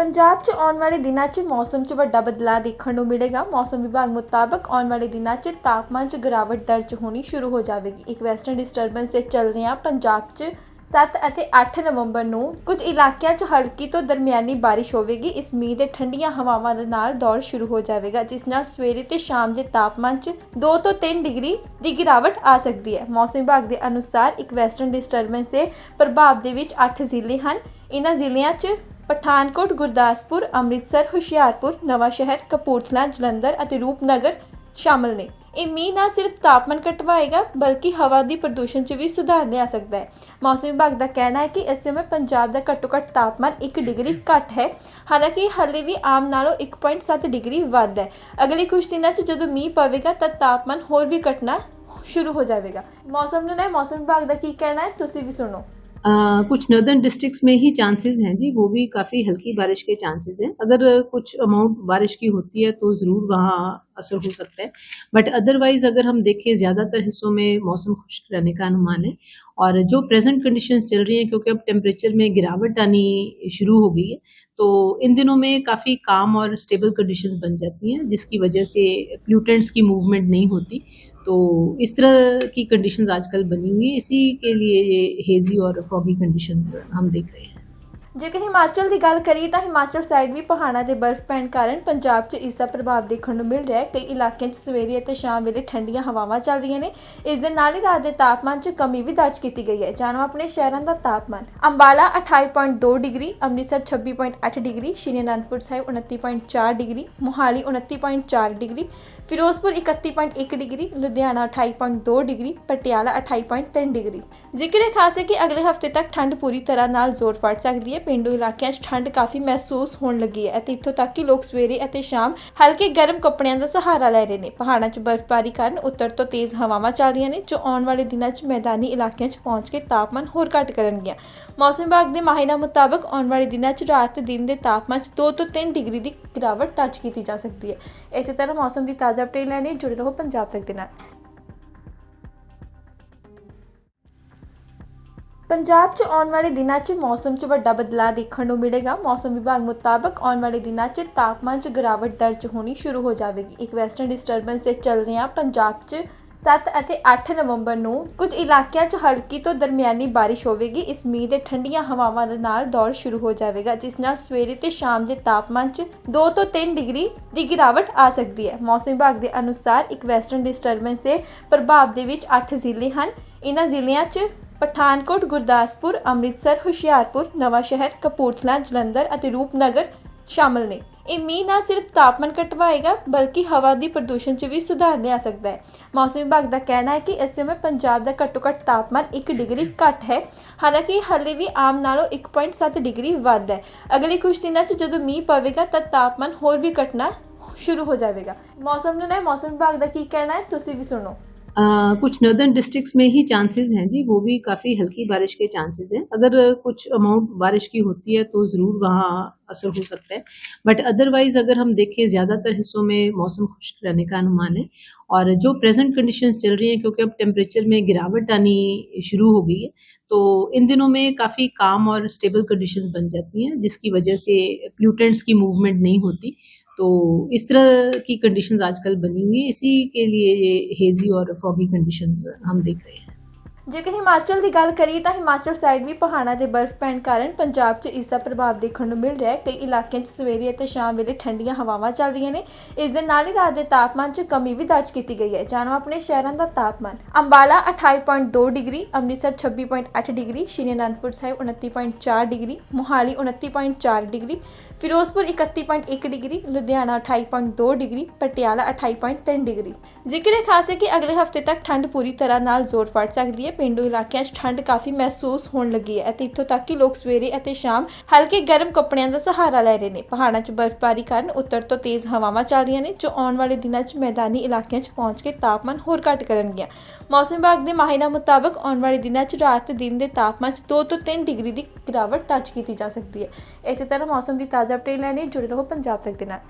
ਪੰਜਾਬ 'ਚ ਆਉਣ ਵਾਲੇ ਦਿਨਾਂ 'ਚ ਮੌਸਮ 'ਚ ਵੱਡਾ ਬਦਲਾਅ ਦੇਖਣ ਨੂੰ ਮਿਲੇਗਾ। ਮੌਸਮ ਵਿਭਾਗ ਮੁਤਾਬਕ ਆਉਣ ਵਾਲੇ ਦਿਨਾਂ 'ਚ ਤਾਪਮਾਨ 'ਚ ਗਿਰਾਵਟ ਦਰਜ ਹੋਣੀ ਸ਼ੁਰੂ ਹੋ ਜਾਵੇਗੀ। ਇੱਕ ਵੈਸਟਰਨ ਡਿਸਟਰਬੈਂਸ ਦੇ ਚੱਲਦਿਆਂ ਪੰਜਾਬ 'ਚ 7 ਅਤੇ 8 ਨਵੰਬਰ ਨੂੰ ਕੁਝ ਇਲਾਕਿਆਂ 'ਚ ਹਲਕੀ ਤੋਂ ਦਰਮਿਆਨੀ ਬਾਰਿਸ਼ ਹੋਵੇਗੀ। ਇਸ ਮੀਂਹ ਦੇ ਠੰਡੀਆਂ ਹਵਾਵਾਂ ਦੇ ਨਾਲ ਦੌਰ ਸ਼ੁਰੂ ਹੋ ਜਾਵੇਗਾ, ਜਿਸ ਨਾਲ ਸਵੇਰੇ ਤੇ ਸ਼ਾਮ ਦੇ ਤਾਪਮਾਨ 'ਚ 2 ਤੋਂ 3 ਡਿਗਰੀ ਦੀ ਗਿਰਾਵਟ ਆ ਸਕਦੀ ਹੈ। ਮੌਸਮ ਵਿਭਾਗ ਦੇ ਅਨੁਸਾਰ ਇੱਕ ਵੈਸਟਰਨ ਡਿਸਟਰਬੈਂਸ ਦੇ ਪ੍ਰਭਾਵ ਦੇ ਵਿੱਚ 8 ਜ਼ਿਲ੍ਹੇ ਹਨ। ਇਹਨਾਂ ਜ਼ਿਲ੍ਹਿਆਂ 'ਚ ਪਠਾਨਕੋਟ, ਗੁਰਦਾਸਪੁਰ, ਅੰਮ੍ਰਿਤਸਰ, ਹੁਸ਼ਿਆਰਪੁਰ, ਨਵਾਂਸ਼ਹਿਰ, ਕਪੂਰਥਲਾ, ਜਲੰਧਰ ਅਤੇ ਰੂਪਨਗਰ ਸ਼ਾਮਲ ਨੇ। ਇਹ ਮੀਂਹ ਨਾ ਸਿਰਫ ਤਾਪਮਾਨ ਘਟਵਾਏਗਾ, ਬਲਕਿ ਹਵਾ ਦੀ ਪ੍ਰਦੂਸ਼ਣ 'ਚ ਵੀ ਸੁਧਾਰ ਲਿਆ ਸਕਦਾ ਹੈ। ਮੌਸਮ ਵਿਭਾਗ ਦਾ ਕਹਿਣਾ ਹੈ ਕਿ ਇਸ ਸਮੇਂ ਪੰਜਾਬ ਦਾ ਘੱਟੋ ਘੱਟ ਤਾਪਮਾਨ 1 ਡਿਗਰੀ ਘੱਟ ਹੈ। ਹਾਲਾਂਕਿ ਹਾਲੇ ਵੀ ਆਮ ਨਾਲੋਂ 1.7 ਡਿਗਰੀ ਵੱਧ ਹੈ। ਅਗਲੇ ਕੁਝ ਦਿਨਾਂ 'ਚ ਜਦੋਂ ਮੀਂਹ ਪਵੇਗਾ ਤਾਂ ਤਾਪਮਾਨ ਹੋਰ ਵੀ ਘਟਣਾ ਸ਼ੁਰੂ ਹੋ ਜਾਵੇਗਾ। ਮੌਸਮ ਨੂੰ ਲੈ ਮੌਸਮ ਵਿਭਾਗ ਦਾ ਕੀ ਕਹਿਣਾ ਹੈ, ਤੁਸੀਂ ਵੀ ਸੁਣੋ। अ, कुछ नर्दर्न डिस्ट्रिक्ट्स में ही चांसेस हैं जी वो भी काफ़ी हल्की बारिश के चांसेस हैं। अगर कुछ अमाउंट बारिश की होती है तो ज़रूर वहाँ असर हो सकता है। बट अदरवाइज़ अगर हम देखें ज़्यादातर हिस्सों में मौसम खुश्क रहने का अनुमान है। और जो प्रेजेंट कंडीशंस चल रही हैं क्योंकि अब टेम्परेचर में गिरावट आनी शुरू हो गई है तो इन दिनों में काफ़ी काम और स्टेबल कंडीशंस बन जाती हैं जिसकी वजह से प्लूटेंट्स की मूवमेंट नहीं होती। तो इस तरह की कंडीशंस आजकल बनी हुई हैं इसी के लिए ये हेजी और फॉगी कंडीशंस हम देख रहे हैं ਜੇਕਰ ਹਿਮਾਚਲ ਦੀ ਗੱਲ ਕਰੀਏ ਤਾਂ ਹਿਮਾਚਲ ਸਾਈਡ ਵੀ ਪਹਾੜਾਂ ਦੇ ਬਰਫ਼ ਪੈਣ ਕਾਰਨ ਪੰਜਾਬ 'ਚ ਇਸ ਦਾ ਪ੍ਰਭਾਵ ਦੇਖਣ ਨੂੰ ਮਿਲ ਰਿਹਾ ਹੈ। ਕਈ ਇਲਾਕਿਆਂ 'ਚ ਸਵੇਰੇ ਅਤੇ ਸ਼ਾਮ ਵੇਲੇ ਠੰਡੀਆਂ ਹਵਾਵਾਂ ਚੱਲ ਰਹੀਆਂ ਨੇ। ਇਸ ਦੇ ਨਾਲ ਹੀ ਰਾਤ ਦੇ ਤਾਪਮਾਨ 'ਚ ਕਮੀ ਵੀ ਦਰਜ ਕੀਤੀ ਗਈ ਹੈ। ਜਾਣੋ ਆਪਣੇ ਸ਼ਹਿਰਾਂ ਦਾ ਤਾਪਮਾਨ। Ambala 28.2 degree, Amritsar 26.8 degree, Shri Anandpur Sahib 29.4 degree, Mohali 29.4 degree, Firozpur 31.1 degree, Ludhiana 28.2 degree, Patiala 28.3 degree. ਜ਼ਿਕਰ ਹੈ ਖਾਸ ਹੈ ਕਿ ਅਗਲੇ ਹਫ਼ਤੇ ਤੱਕ ਠੰਡ ਪੂਰੀ ਤਰ੍ਹਾਂ ਨਾਲ ਜ਼ੋਰ ਫੜ ਸਕਦੀ ਹੈ। ਪੇਂਡੂ ਇਲਾਕਿਆਂ 'ਚ ਠੰਡ ਕਾਫੀ ਮਹਿਸੂਸ ਹੋਣ ਲੱਗੀ ਹੈ ਅਤੇ ਇੱਥੋਂ ਤੱਕ ਕਿ ਲੋਕ ਸਵੇਰੇ ਅਤੇ ਸ਼ਾਮ ਹਲਕੇ ਗਰਮ ਕੱਪੜਿਆਂ ਦਾ ਸਹਾਰਾ ਲੈ ਰਹੇ ਨੇ। ਪਹਾੜਾਂ 'ਚ ਬਰਫ਼ਬਾਰੀ ਕਾਰਨ ਉੱਤਰ ਤੋਂ ਤੇਜ਼ ਹਵਾਵਾਂ ਚੱਲ ਰਹੀਆਂ ਨੇ, ਜੋ ਆਉਣ ਵਾਲੇ ਦਿਨਾਂ 'ਚ ਮੈਦਾਨੀ ਇਲਾਕਿਆਂ 'ਚ ਪਹੁੰਚ ਕੇ ਤਾਪਮਾਨ ਹੋਰ ਘੱਟ ਕਰਨਗੀਆਂ। ਮੌਸਮ ਵਿਭਾਗ ਦੇ ਮਾਹਿਰਾਂ ਮੁਤਾਬਕ ਆਉਣ ਵਾਲੇ ਦਿਨਾਂ 'ਚ ਰਾਤ ਤੇ ਦਿਨ ਦੇ ਤਾਪਮਾਨ 'ਚ 2 ਤੋਂ 3 ਡਿਗਰੀ ਦੀ ਗਿਰਾਵਟ ਦਰਜ ਕੀਤੀ ਜਾ ਸਕਦੀ ਹੈ। ਇਸੇ ਤਰ੍ਹਾਂ ਮੌਸਮ ਦੀ ਤਾਜ਼ਾ ਅਪਡੇਟ ਲੈਣ ਜੁੜੇ ਰਹੋ ਪੰਜਾਬ ਤੱਕ ਦੇ ਨਾਲ। ਪੰਜਾਬ 'ਚ ਆਉਣ ਵਾਲੇ ਦਿਨਾਂ 'ਚ ਮੌਸਮ 'ਚ ਵੱਡਾ ਬਦਲਾਅ ਦੇਖਣ ਨੂੰ ਮਿਲੇਗਾ। ਮੌਸਮ ਵਿਭਾਗ ਮੁਤਾਬਕ ਆਉਣ ਵਾਲੇ ਦਿਨਾਂ 'ਚ ਤਾਪਮਾਨ 'ਚ ਗਿਰਾਵਟ ਦਰਜ ਹੋਣੀ ਸ਼ੁਰੂ ਹੋ ਜਾਵੇਗੀ। ਇੱਕ ਵੈਸਟਰਨ ਡਿਸਟਰਬੈਂਸ ਦੇ ਚੱਲਦਿਆਂ ਪੰਜਾਬ 'ਚ 7 ਅਤੇ 8 ਨਵੰਬਰ ਨੂੰ ਕੁਝ ਇਲਾਕਿਆਂ 'ਚ ਹਲਕੀ ਤੋਂ ਦਰਮਿਆਨੀ ਬਾਰਿਸ਼ ਹੋਵੇਗੀ। ਇਸ ਮੀਂਹ ਦੇ ਠੰਡੀਆਂ ਹਵਾਵਾਂ ਦੇ ਨਾਲ ਦੌਰ ਸ਼ੁਰੂ ਹੋ ਜਾਵੇਗਾ, ਜਿਸ ਨਾਲ ਸਵੇਰੇ ਤੇ ਸ਼ਾਮ ਦੇ ਤਾਪਮਾਨ 'ਚ 2 ਤੋਂ 3 ਡਿਗਰੀ ਦੀ ਗਿਰਾਵਟ ਆ ਸਕਦੀ ਹੈ। ਮੌਸਮ ਵਿਭਾਗ ਦੇ ਅਨੁਸਾਰ ਇੱਕ ਵੈਸਟਰਨ ਡਿਸਟਰਬੈਂਸ ਦੇ ਪ੍ਰਭਾਵ ਦੇ ਵਿੱਚ 8 ਜ਼ਿਲ੍ਹੇ ਹਨ। ਇਹਨਾਂ ਜ਼ਿਲ੍ਹਿਆਂ 'ਚ ਪਠਾਨਕੋਟ, ਗੁਰਦਾਸਪੁਰ, ਅੰਮ੍ਰਿਤਸਰ, ਹੁਸ਼ਿਆਰਪੁਰ, ਨਵਾਂ ਸ਼ਹਿਰ, ਕਪੂਰਥਲਾ, ਜਲੰਧਰ ਅਤੇ ਰੂਪਨਗਰ ਸ਼ਾਮਲ ਨੇ। ਇਹ ਮੀਂਹ ਨਾ ਸਿਰਫ ਤਾਪਮਾਨ ਘਟਵਾਏਗਾ, ਬਲਕਿ ਹਵਾ ਦੀ ਪ੍ਰਦੂਸ਼ਣ 'ਚ ਵੀ ਸੁਧਾਰ ਲਿਆ ਸਕਦਾ ਹੈ। ਮੌਸਮ ਵਿਭਾਗ ਦਾ ਕਹਿਣਾ ਹੈ ਕਿ ਇਸ ਸਮੇਂ ਪੰਜਾਬ ਦਾ ਘੱਟੋ ਘੱਟ ਤਾਪਮਾਨ 1 ਡਿਗਰੀ ਘੱਟ ਹੈ। ਹਾਲਾਂਕਿ ਹਾਲੇ ਵੀ ਆਮ ਨਾਲੋਂ 1.7 ਡਿਗਰੀ ਵੱਧ ਹੈ। ਅਗਲੇ ਕੁਝ ਦਿਨਾਂ 'ਚ ਜਦੋਂ ਮੀਂਹ ਪਵੇਗਾ ਤਾਂ ਤਾਪਮਾਨ ਹੋਰ ਵੀ ਘਟਣਾ ਸ਼ੁਰੂ ਹੋ ਜਾਵੇਗਾ। ਮੌਸਮ ਨੂੰ ਲੈ ਮੌਸਮ ਵਿਭਾਗ ਦਾ ਕੀ ਕਹਿਣਾ ਹੈ, ਤੁਸੀਂ ਵੀ ਸੁਣੋ। अ, कुछ नॉर्दर्न डिस्ट्रिक्ट्स में ही चांसेस हैं जी वो भी काफ़ी हल्की बारिश के चांसेस हैं। अगर कुछ अमाउंट बारिश की होती है तो ज़रूर वहाँ असर हो सकता है। बट अदरवाइज़ अगर हम देखें ज़्यादातर हिस्सों में मौसम खुश्क रहने का अनुमान है। और जो प्रेजेंट कंडीशंस चल रही हैं क्योंकि अब टेम्परेचर में गिरावट आनी शुरू हो गई है तो इन दिनों में काफ़ी काम और स्टेबल कंडीशंस बन जाती हैं जिसकी वजह से प्लूटेंट्स की मूवमेंट नहीं होती। तो इस तरह की कंडीशंस आजकल बनी हुई हैं इसी के लिए ये हेजी और फॉगी कंडीशंस हम देख रहे हैं ਜੇਕਰ ਹਿਮਾਚਲ ਦੀ ਗੱਲ ਕਰੀਏ ਤਾਂ ਹਿਮਾਚਲ ਸਾਈਡ ਵੀ ਪਹਾੜਾਂ ਦੇ ਬਰਫ਼ ਪੈਣ ਕਾਰਨ ਪੰਜਾਬ 'ਚ ਇਸ ਦਾ ਪ੍ਰਭਾਵ ਦੇਖਣ ਨੂੰ ਮਿਲ ਰਿਹਾ ਹੈ। ਕਈ ਇਲਾਕਿਆਂ 'ਚ ਸਵੇਰੇ ਅਤੇ ਸ਼ਾਮ ਵੇਲੇ ਠੰਡੀਆਂ ਹਵਾਵਾਂ ਚੱਲ ਰਹੀਆਂ ਨੇ। ਇਸ ਦੇ ਨਾਲ ਹੀ ਰਾਤ ਦੇ ਤਾਪਮਾਨ 'ਚ ਕਮੀ ਵੀ ਦਰਜ ਕੀਤੀ ਗਈ ਹੈ। ਜਾਣੋ ਆਪਣੇ ਸ਼ਹਿਰਾਂ ਦਾ ਤਾਪਮਾਨ। Ambala 28.2 degree, Amritsar 26.8 degree Shri Anandpur Sahib 29.4 degree, Mohali 29.4 degree, Firozpur 31.1 degree, Ludhiana 28.2 degree, Patiala 28.3 degree. ਜ਼ਿਕਰ ਹੈ ਖਾਸ ਹੈ ਕਿ ਅਗਲੇ ਹਫ਼ਤੇ ਤੱਕ ਠੰਡ ਪੂਰੀ ਤਰ੍ਹਾਂ ਨਾਲ ਜ਼ੋਰ ਫੜ ਸਕਦੀ ਹੈ। ਪੇਂਡੂ ਇਲਾਕਿਆਂ 'ਚ ਠੰਡ ਕਾਫੀ ਮਹਿਸੂਸ ਹੋਣ ਲੱਗੀ ਹੈ ਅਤੇ ਇੱਥੋਂ ਤੱਕ ਕਿ ਲੋਕ ਸਵੇਰੇ ਅਤੇ ਸ਼ਾਮ ਹਲਕੇ ਗਰਮ ਕੱਪੜਿਆਂ ਦਾ ਸਹਾਰਾ ਲੈ ਰਹੇ ਨੇ। ਪਹਾੜਾਂ 'ਚ ਬਰਫ਼ਬਾਰੀ ਕਾਰਨ ਉੱਤਰ ਤੋਂ ਤੇਜ਼ ਹਵਾਵਾਂ ਚੱਲ ਰਹੀਆਂ ਨੇ, ਜੋ ਆਉਣ ਵਾਲੇ ਦਿਨਾਂ 'ਚ ਮੈਦਾਨੀ ਇਲਾਕਿਆਂ 'ਚ ਪਹੁੰਚ ਕੇ ਤਾਪਮਾਨ ਹੋਰ ਘੱਟ ਕਰਨਗੀਆਂ। ਮੌਸਮ ਵਿਭਾਗ ਦੇ ਮਾਹਿਰਾਂ ਮੁਤਾਬਕ ਆਉਣ ਵਾਲੇ ਦਿਨਾਂ 'ਚ ਰਾਤ ਤੇ ਦਿਨ ਦੇ ਤਾਪਮਾਨ 'ਚ 2 ਤੋਂ 3 ਡਿਗਰੀ ਦੀ ਗਿਰਾਵਟ ਦਰਜ ਕੀਤੀ ਜਾ ਸਕਦੀ ਹੈ। ਇਸੇ ਤਰ੍ਹਾਂ ਮੌਸਮ ਦੀ ਤਾਜ਼ਾ ਅਪਡੇਟ ਲੈਣ ਲਈ ਜੁੜੇ ਰਹੋ ਪੰਜਾਬ ਤੱਕ ਦੇ ਨਾਲ।